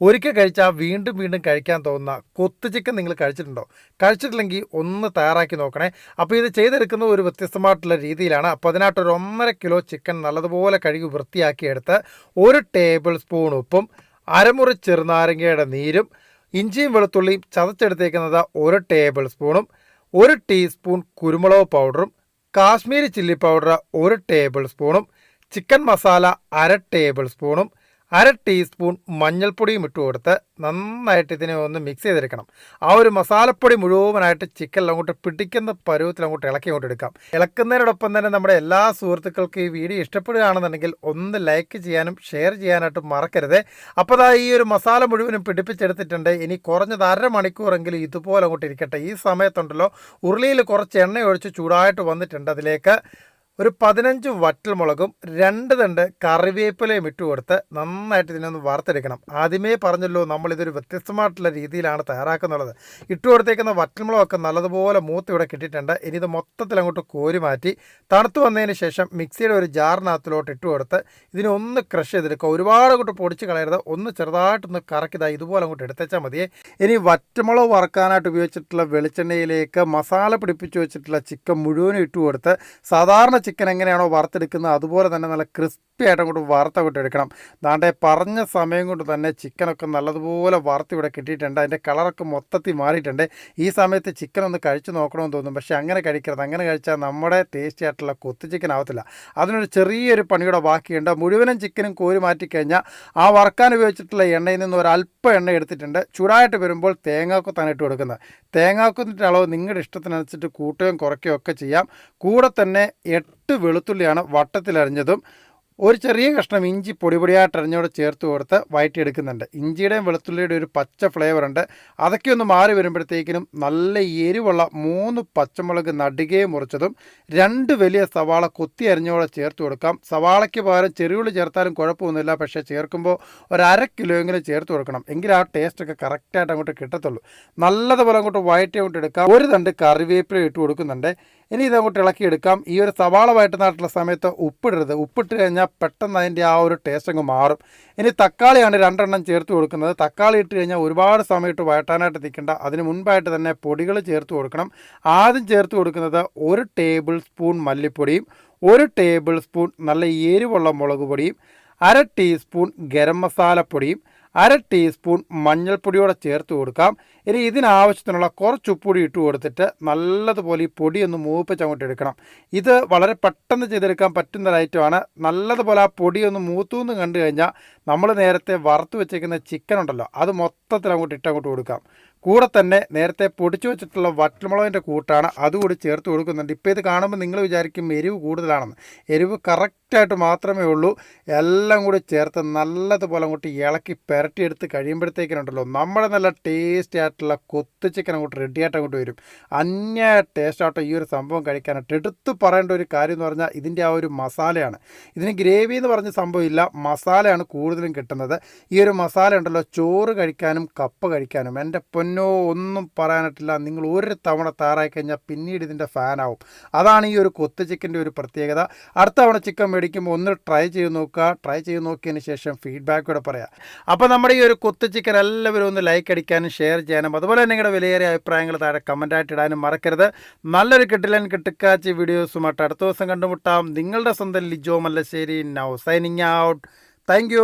ഒരിക്കൽ കഴിച്ചാൽ വീണ്ടും വീണ്ടും കഴിക്കാൻ തോന്നുന്ന കൊത്തു ചിക്കൻ നിങ്ങൾ കഴിച്ചിട്ടുണ്ടോ? കഴിച്ചിട്ടില്ലെങ്കിൽ ഒന്ന് തയ്യാറാക്കി നോക്കണേ. അപ്പോൾ ഇത് ചെയ്തെടുക്കുന്ന ഒരു വ്യത്യസ്തമായിട്ടുള്ള രീതിയിലാണ്. അപ്പോൾ അതിനകത്ത് ഒരു ഒന്നര കിലോ ചിക്കൻ നല്ലതുപോലെ കഴുകി വൃത്തിയാക്കി എടുത്ത് ഒരു ടേബിൾ സ്പൂൺ ഉപ്പും അരമുറി ചെറുനാരങ്ങയുടെ നീരും ഇഞ്ചിയും വെളുത്തുള്ളിയും ചതച്ചെടുത്തേക്കുന്നത് ഒരു ടേബിൾ സ്പൂണും ഒരു ടീസ്പൂൺ കുരുമുളക് പൗഡറും കാശ്മീരി ചില്ലി പൗഡർ ഒരു ടേബിൾ സ്പൂണും ചിക്കൻ മസാല അര ടേബിൾ സ്പൂണും അര ടീസ്പൂൺ മഞ്ഞൾപ്പൊടിയും ഇട്ട് കൊടുത്ത് നന്നായിട്ട് ഇതിനെ ഒന്ന് മിക്സ് ചെയ്തെടുക്കണം. ആ ഒരു മസാലപ്പൊടി മുഴുവനായിട്ട് ചിക്കനിൽ അങ്ങോട്ട് പിടിക്കുന്ന പരുവത്തിൽ അങ്ങോട്ട് ഇളക്കി അങ്ങോട്ട് എടുക്കാം. ഇളക്കുന്നതിനോടൊപ്പം തന്നെ നമ്മുടെ എല്ലാ സുഹൃത്തുക്കൾക്കും ഈ വീഡിയോ ഇഷ്ടപ്പെടുകയാണെന്നുണ്ടെങ്കിൽ ഒന്ന് ലൈക്ക് ചെയ്യാനും ഷെയർ ചെയ്യാനായിട്ട് മറക്കരുത്. അപ്പോൾ ഈ ഒരു മസാല മുഴുവനും പിടിപ്പിച്ചെടുത്തിട്ടുണ്ട്. ഇനി കുറഞ്ഞത് അരമണിക്കൂറെങ്കിലും ഇതുപോലെ അങ്ങോട്ട് ഇരിക്കട്ടെ. ഈ സമയത്തുണ്ടല്ലോ ഉരുളിയിൽ കുറച്ച് എണ്ണ ഒഴിച്ച് ചൂടായിട്ട് വന്നിട്ടുണ്ട് അതിലേക്ക്. ഒരു പതിനഞ്ച് വറ്റൽമുളകും രണ്ട് തണ്ട് കറിവേപ്പിലയും ഇട്ട് കൊടുത്ത് നന്നായിട്ട് ഇതിനൊന്ന് വറുത്തെടുക്കണം. ആദ്യമേ പറഞ്ഞല്ലോ നമ്മൾ ഇതൊരു വ്യത്യസ്തമായിട്ടുള്ള രീതിയിലാണ് തയ്യാറാക്കുന്നുള്ളത് ഇട്ട് കൊടുത്തേക്കുന്ന വറ്റൽമുളകൊക്കെ നല്ലതുപോലെ മൂത്ത് ഇവിടെ കിട്ടിയിട്ടുണ്ട്. ഇനി ഇത് മൊത്തത്തിൽ അങ്ങോട്ട് കോരി മാറ്റി തണുത്ത് വന്നതിന് ശേഷം മിക്സിയുടെ ഒരു ജാറിനകത്തിലോട്ട് ഇട്ട് കൊടുത്ത് ഇതിനൊന്ന് ക്രഷ് ചെയ്തെടുക്കുക. ഒരുപാട് അങ്ങോട്ട് പൊടിച്ച് കളയരുത്. ഒന്ന് ചെറുതായിട്ടൊന്ന് കറക്കിതാ ഇതുപോലെ അങ്ങോട്ട് എടുത്തേച്ചാൽ മതിയേ. ഇനി വറ്റമുളക് വറക്കാനായിട്ട് ഉപയോഗിച്ചിട്ടുള്ള വെളിച്ചെണ്ണയിലേക്ക് മസാല പിടിപ്പിച്ച് വെച്ചിട്ടുള്ള ചിക്കൻ മുഴുവനും ഇട്ട് കൊടുത്ത് സാധാരണ ചിക്കൻ എങ്ങനെയാണോ വറുത്തെടുക്കുന്നത് അതുപോലെ തന്നെ നല്ല ക്രിസ്പി ആയിട്ട് അങ്ങോട്ട് വറുത്ത കൊണ്ട് എടുക്കണം. ദാണ്ടെ പറഞ്ഞ സമയം കൊണ്ട് തന്നെ ചിക്കനൊക്കെ നല്ലതുപോലെ വറുത്ത് ഇവിടെ കിട്ടിയിട്ടുണ്ട്. അതിന്റെ കളറൊക്കെ മൊത്തത്തിൽ മാറിയിട്ടുണ്ട്. ഈ സമയത്ത് ചിക്കൻ ഒന്ന് കഴിച്ച് നോക്കണമെന്ന് തോന്നും പക്ഷേ അങ്ങനെ കഴിക്കരുത്. അങ്ങനെ കഴിച്ചാൽ നമ്മുടെ ടേസ്റ്റി ആയിട്ടുള്ള കൊത്തു ചിക്കൻ ആവത്തില്ല. അതിനൊരു ചെറിയൊരു പണിയുടെ ബാക്കിയുണ്ട്. മുഴുവനും ചിക്കനും കോരി മാറ്റിക്കഴിഞ്ഞാൽ ആ വറുക്കാൻ ഉപയോഗിച്ചിട്ടുള്ള എണ്ണയിൽ നിന്ന് ഒരു അല്പം എണ്ണ എടുത്തിട്ടുണ്ട്. ചൂടായിട്ട് വരുമ്പോൾ തേങ്ങാക്കൊത്താണ് ഇട്ട് കൊടുക്കുന്നത്. തേങ്ങാക്കൊത്തിന്റെ അളവ് നിങ്ങളുടെ ഇഷ്ടത്തിനനുസരിച്ച് കൂട്ടുകയും കുറയ്ക്കുകയും ഒക്കെ ചെയ്യാം. കൂടെ തന്നെ എട്ട് വെളുത്തുള്ളിയാണ് വട്ടത്തിലരിഞ്ഞതും ഒരു ചെറിയ കഷ്ണം ഇഞ്ചി പൊടി പൊടിയായിട്ട് അരിഞ്ഞോട് ചേർത്ത് കൊടുത്ത് വയറ്റിയെടുക്കുന്നുണ്ട്. ഇഞ്ചിയുടെയും വെളുത്തുള്ളിയുടെയും ഒരു പച്ച ഫ്ലേവർ ഉണ്ട്. അതൊക്കെ ഒന്ന് മാറി വരുമ്പോഴത്തേക്കിനും നല്ല എരിവുള്ള മൂന്ന് പച്ചമുളക് നടുകയെ മുറിച്ചതും രണ്ട് വലിയ സവാള കൊത്തി അരിഞ്ഞോടെ ചേർത്ത് കൊടുക്കാം. സവാളയ്ക്ക് പകരം ചെറിയുള്ളി ചേർത്താലും കുഴപ്പമൊന്നുമില്ല. പക്ഷേ ചേർക്കുമ്പോൾ ഒരു അര കിലോയെങ്കിലും ചേർത്ത് കൊടുക്കണം. എങ്കിൽ ആ ടേസ്റ്റൊക്കെ കറക്റ്റായിട്ട് അങ്ങോട്ട് കിട്ടത്തുള്ളൂ. നല്ലതുപോലെ അങ്ങോട്ട് വയറ്റി അങ്ങോട്ട് എടുക്കാം. ഒരു തണ്ട് കറിവേപ്പില ഇട്ട് കൊടുക്കുന്നുണ്ട്. ഇനി ഇതങ്ങോട്ട് ഇളക്കിയെടുക്കാം. ഈ ഒരു സവാള വയറ്റുന്നായിട്ടുള്ള സമയത്ത് ഉപ്പിടരുത്. ഉപ്പിട്ട് കഴിഞ്ഞാൽ പെട്ടെന്ന് അതിന്റെ ആ ഒരു ടേസ്റ്റ് അങ്ങ് മാറും. ഇനി തക്കാളിയാണ് രണ്ടെണ്ണം ചേർത്ത് കൊടുക്കുന്നത്. തക്കാളി ഇട്ട് കഴിഞ്ഞാൽ ഒരുപാട് സമയത്ത് ഇട്ട് വഴറ്റാനായിട്ട് നിൽക്കേണ്ട. അതിന് മുൻപായിട്ട് തന്നെ പൊടികൾ ചേർത്ത് കൊടുക്കണം. ആദ്യം ചേർത്ത് കൊടുക്കുന്നത് ഒരു ടേബിൾ സ്പൂൺ മല്ലിപ്പൊടിയും ഒരു ടേബിൾ സ്പൂൺ നല്ല എരിവുള്ള മുളക് പൊടിയും അര ടീസ്പൂൺ ഗരം മസാലപ്പൊടിയും അര ടീസ്പൂൺ മഞ്ഞൾപ്പൊടിയോടെ ചേർത്ത് കൊടുക്കാം. ഇനി ഇതിനാവശ്യത്തിനുള്ള കുറച്ച് ഉപ്പുപൊടി ഇട്ട് കൊടുത്തിട്ട് നല്ലതുപോലെ ഈ പൊടി ഒന്ന് മൂപ്പിച്ച് അങ്ങോട്ട് എടുക്കണം ഇത് വളരെ പെട്ടെന്ന് ചെയ്തെടുക്കാൻ പറ്റുന്ന ഒരു ഐറ്റമാണ് നല്ലതുപോലെ ആ പൊടി ഒന്ന് മൂത്തുനിന്ന് കണ്ടു കഴിഞ്ഞാൽ നമ്മൾ നേരത്തെ വറുത്ത് വെച്ചേക്കുന്ന ചിക്കൻ ഉണ്ടല്ലോ അത് മൊത്തത്തിൽ അങ്ങോട്ട് ഇട്ട് അങ്ങോട്ട് കൊടുക്കാം. കൂടെ തന്നെ നേരത്തെ പൊടിച്ചു വെച്ചിട്ടുള്ള വറ്റൽമുളകിന്റെ കൂട്ടാണ് അതുകൂടി ചേർത്ത് കൊടുക്കുന്നുണ്ട്. ഇപ്പോൾ ഇത് കാണുമ്പോൾ നിങ്ങൾ വിചാരിക്കും എരിവ് കൂടുതലാണെന്ന്. എരിവ് കറക്റ്റായിട്ട് മാത്രമേ ഉള്ളൂ. എല്ലാം കൂടി ചേർത്ത് നല്ലതുപോലെ അങ്ങോട്ട് ഇളക്കി പുരട്ടിയെടുത്ത് കഴിയുമ്പോഴത്തേക്കിനുണ്ടല്ലോ നമ്മുടെ നല്ല ടേസ്റ്റി ആയിട്ടുള്ള കൊത്തു ചിക്കൻ അങ്ങോട്ട് റെഡിയായിട്ട് അങ്ങോട്ട് വരും. ടേസ്റ്റ് ആട്ടോ ഈ ഒരു സംഭവം കഴിക്കാനായിട്ട്. എടുത്തു പറയേണ്ട ഒരു കാര്യം എന്ന് പറഞ്ഞാൽ ഇതിന്റെ ആ ഒരു മസാലയാണ്. ഇതിന് ഗ്രേവി എന്ന് പറഞ്ഞ സംഭവമില്ല മസാലയാണ് കൂടുതലും കിട്ടുന്നത്. ഈ ഒരു മസാല ഉണ്ടല്ലോ ചോറ് കഴിക്കാനും കപ്പ കഴിക്കാനും. എന്റെ പൊന്നോ ഒന്നും പറയാനായിട്ടില്ല നിങ്ങൾ ഒരു തവണ തയ്യാറായി കഴിഞ്ഞാൽ പിന്നീട് ഇതിന്റെ ഫാനാവും അതാണ് ഈ ഒരു കൊത്തു ചിക്കന്റെ ഒരു പ്രത്യേകത. അടുത്ത തവണ ചിക്കൻ മേടിക്കുമ്പോൾ ഒന്ന് ട്രൈ ചെയ്ത് നോക്കുക. ട്രൈ ചെയ്ത് നോക്കിയതിന് ശേഷം ഫീഡ്ബാക്ക് കൂടെ പറയാം. അപ്പോൾ നമ്മുടെ ഈ ഒരു കൊത്തു ചിക്കൻ എല്ലാവരും ഒന്ന് ലൈക്ക് അടിക്കാനും ഷെയർ ചെയ്യാനും അതുപോലെ നിങ്ങളുടെ വിലയേറിയ അഭിപ്രായങ്ങൾ താഴെ കമന്റായിട്ട് ഇടാനും മറക്കരുത്. നല്ലൊരു കിട്ടിലൻ കിട്ടുക്കാച്ചി വീഡിയോസുമായിട്ട് അടുത്ത ദിവസം കണ്ടുമുട്ടാം. നിങ്ങളുടെ സ്വന്തം Lijo Mallassery. Now signing out thank